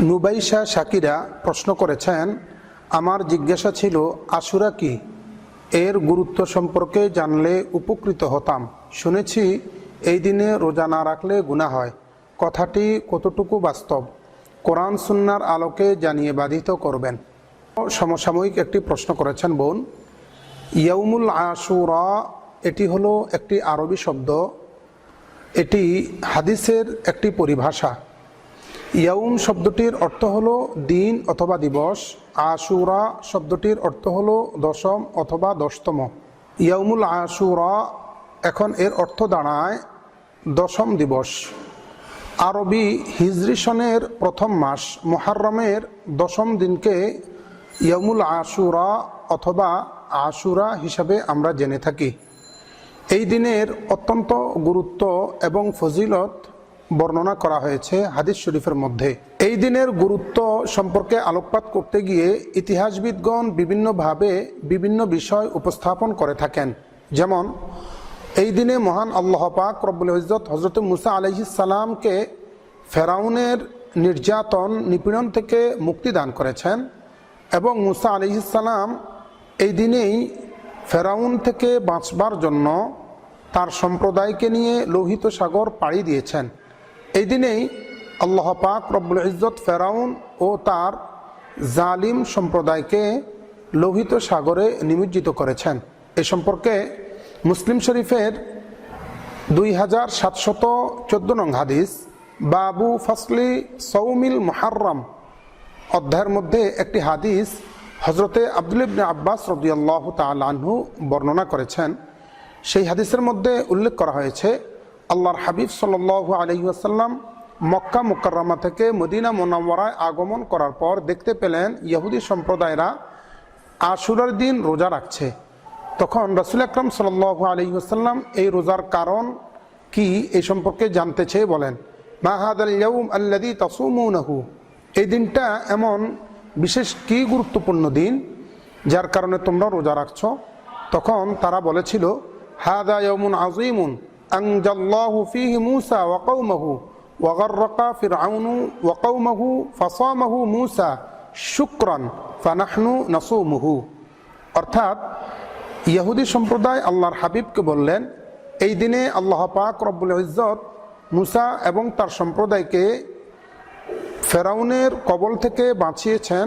নুবাইশা শাকিরা প্রশ্ন করেছেন, আমার জিজ্ঞাসা ছিল আশুরা কি? এর গুরুত্ব সম্পর্কে জানলে উপকৃত হতাম। শুনেছি, এই দিনে রোজা না রাখলে গুণা হয়। কথাটি কতটুকু বাস্তব? কোরআন সুন্নার আলোকে জানিয়ে বাধিত করবেন। সমসাময়িক একটি প্রশ্ন করেছেন বোন, ইয়াউমুল আশুরা এটি হলো একটি আরবি শব্দ। এটি হাদিসের একটি পরিভাষা। ইয়াউম শব্দটির অর্থ হলো দিন অথবা দিবস, আশুরা শব্দটির অর্থ হলো দশম অথবা দশতম। ইয়াউমুল আশুরা এখন এর অর্থ দাঁড়ায় দশম দিবস। আরবি হিজরি সনের প্রথম মাস মোহাররমের দশম দিনকে ইয়ামুল আশুরা অথবা আশুরা হিসাবে আমরা জেনে থাকি। এই দিনের অত্যন্ত গুরুত্ব এবং ফজিলত বর্ণনা করা হয়েছে হাদিস শরীফের মধ্যে। এই দিনের গুরুত্ব সম্পর্কে আলোকপাত করতে গিয়ে ইতিহাসবিদগণ বিভিন্নভাবে বিভিন্ন বিষয় উপস্থাপন করে থাকেন। যেমন, এই দিনে মহান আল্লাহ পাক রব্বুল ইজত হজরত মুসা আলহিসাল্লামকে ফেরাউনের নির্যাতন নিপীড়ন থেকে মুক্তি দান করেছেন এবং মুসা আলহিসাল্লাম এই দিনেই ফেরাউন থেকে বাঁচবার জন্য তার সম্প্রদায়কে নিয়ে লোহিত সাগর পাড়ি দিয়েছেন। এই দিনেই আল্লাহ পাক রব্বুল ইজত ফেরাউন ও তার জালিম সম্প্রদায়কে লোহিত সাগরে নিমজ্জিত করেছেন। এ সম্পর্কে মুসলিম শরীফের দুই হাজার সাতশত চোদ্দ নং হাদিস বাবু ফসলি সৌমিল মোহারম অধ্যায়ের মধ্যে একটি হাদিস হজরতে আব্দুল ইবনে আব্বাস রদিয়াল্লাহ তালহু বর্ণনা করেছেন। সেই হাদিসের মধ্যে উল্লেখ করা হয়েছে আল্লাহর হাবিব সাল্লু আলহিউসাল্লাম মক্কা মুকাররমা থেকে মদিনা মোনাম্মরায় আগমন করার পর দেখতে পেলেন ইহুদি সম্প্রদায়রা আশুরার দিন রোজা রাখছে। তখন রসুল আকরম সাল আলী আসাল্লাম এই রোজার কারণ কি এই সম্পর্কে জানতে চেয়ে বলেন মাহাদ তসুমুনহু? এই দিনটা এমন বিশেষ কি গুরুত্বপূর্ণ দিন যার কারণে তোমরা রোজা রাখছ? তখন তারা বলেছিল, হাদা ইয়মুন আজিমুন আংজাল্লাহু ফিহি মুসা ওয়াকাউমাহু ওয়াগাররাকা ফিরআউনু ওয়াকাউমাহু ফাসামাহু মুসা শুক্রান ফানাহনু নাসুমুহু। অর্থাৎ ইহুদি সম্প্রদায় আল্লাহর হাবিবকে বললেন, এই দিনে আল্লাহ পাক রব্বুল ইজ্জত মুসা এবং তার সম্প্রদায়কে ফেরাউনের কবল থেকে বাঁচিয়েছেন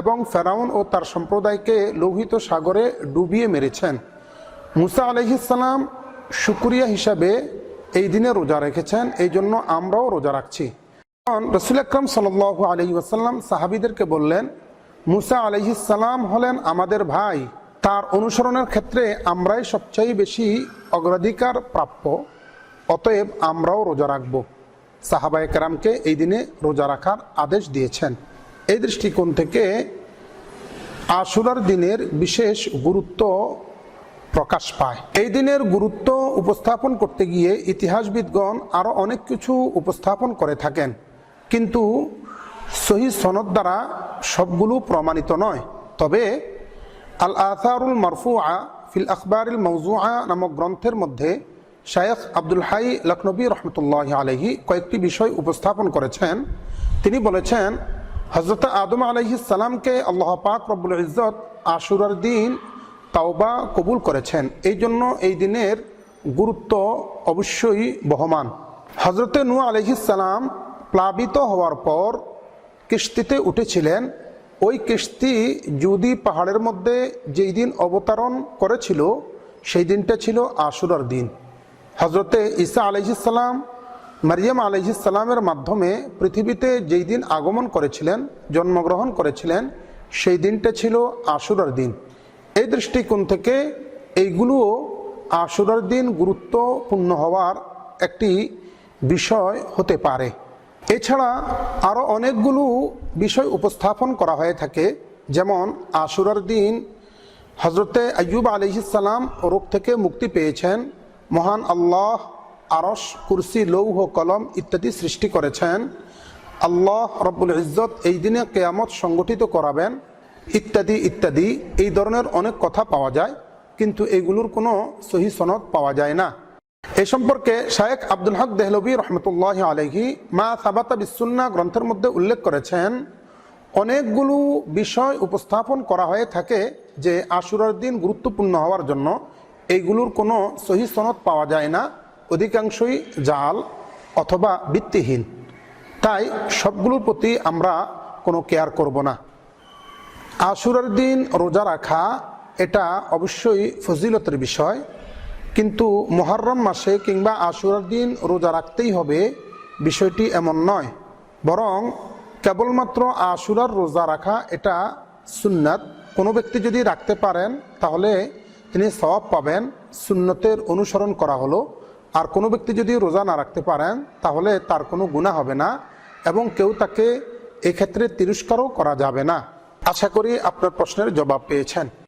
এবং ফেরাউন ও তার সম্প্রদায়কে লোহিত সাগরে ডুবিয়ে মেরেছেন। মুসা আলহিসাল্লাম শুক্রিয়া হিসাবে এই দিনে রোজা রেখেছেন, এই জন্য আমরাও রোজা রাখছি। রসুল আকরম সাল আলহি আসাল্লাম সাহাবিদেরকে বললেন, মুসা আলহিসাল্লাম হলেন আমাদের ভাই, তার অনুসরণের ক্ষেত্রে আমরাই সবচেয়ে বেশি অগ্রাধিকার প্রাপ্য, অতএব আমরাও রোজা রাখব। সাহাবায় কেরামকে এই দিনে রোজা রাখার আদেশ দিয়েছেন। এই দৃষ্টিকোণ থেকে আশুরার দিনের বিশেষ গুরুত্ব প্রকাশ পায়। এই দিনের গুরুত্ব উপস্থাপন করতে গিয়ে ইতিহাসবিদগণ আরও অনেক কিছু উপস্থাপন করে থাকেন। কিন্তু সহি সনদ দ্বারা সবগুলো প্রমাণিত নয়। তবে আল আথারুল মারফুআ ফিল আখবরুল মৌজুআ নামক গ্রন্থের মধ্যে শায়েখ আব্দুল হাই লখনবী রহমতুল্লাহ আলহি কয়েকটি বিষয় উপস্থাপন করেছেন। তিনি বলেছেন হজরত আদম আলহি সালামকে আল্লাহ পাক রব্বুল ইজত আশুরার দিন তাওবা কবুল করেছেন। এই জন্য এই দিনের গুরুত্ব অবশ্যই বহমান। হজরতে নু আলহিসাল্লাম প্লাবিত হওয়ার পর কিস্তিতে উঠেছিলেন। ওই কিস্তি যদি পাহাড়ের মধ্যে যেই দিন অবতরণ করেছিল, সেই দিনটা ছিল আশুরার দিন। হজরতে ঈসা আলহিসাল্লাম মারিয়াম আলহিসাল্লামের মাধ্যমে পৃথিবীতে যেই দিন আগমন করেছিলেন, জন্মগ্রহণ করেছিলেন, সেই দিনটা ছিল আশুরার দিন। এই দৃষ্টিকোণ থেকে এইগুলোও আশুরার দিন গুরুত্বপূর্ণ হওয়ার একটি বিষয় হতে পারে। এছাড়া আরও অনেকগুলো বিষয় উপস্থাপন করা হয়ে থাকে, যেমন আশুরার দিন হজরতে আয়ুব আলহিসাল্লাম রোগ থেকে মুক্তি পেয়েছেন, মহান আল্লাহ আরস কুরসি, লৌহ, কলম ইত্যাদি সৃষ্টি করেছেন। আল্লাহ রব্বুল ইজ্জত এই দিনে কেয়ামত সংগঠিত করাবেন। ইত্যাদি ইত্যাদি, এই ধরনের অনেক কথা পাওয়া যায়, কিন্তু এগুলোর কোনো সহি সনদ পাওয়া যায় না। এ সম্পর্কে শায়েখ আব্দুল হক দেহলবী রহমতুল্লাহ আলহি মা সাবাতা বিসুন্না গ্রন্থের মধ্যে উল্লেখ করেছেন, অনেকগুলো বিষয় উপস্থাপন করা হয়ে থাকে যে আশুরার দিন গুরুত্বপূর্ণ হওয়ার জন্য এইগুলোর কোনো সহি সনদ পাওয়া যায় না, অধিকাংশই জাল অথবা ভিত্তিহীন। তাই সবগুলোর প্রতি আমরা কোনো কেয়ার করব না। আশুরার দিন রোজা রাখা, এটা অবশ্যই ফজিলতের বিষয়। কিন্তু মোহরম মাসে কিংবা আশুরার দিন রোজা রাখতেই হবে, বিষয়টি এমন নয়। বরং কেবলমাত্র আশুরার রোজা রাখা, এটা সুন্নাত। কোনো ব্যক্তি যদি রাখতে পারেন, তাহলে তিনি সওয়াব পাবেন, সুন্নতের অনুসরণ করা হলো। আর কোনো ব্যক্তি যদি রোজা না রাখতে পারেন, তাহলে তার কোনো গুণা হবে না এবং কেউ তাকে এক্ষেত্রে তিরস্কারও করা যাবে না। আশা করি আপনার প্রশ্নের জবাব পেয়েছেন।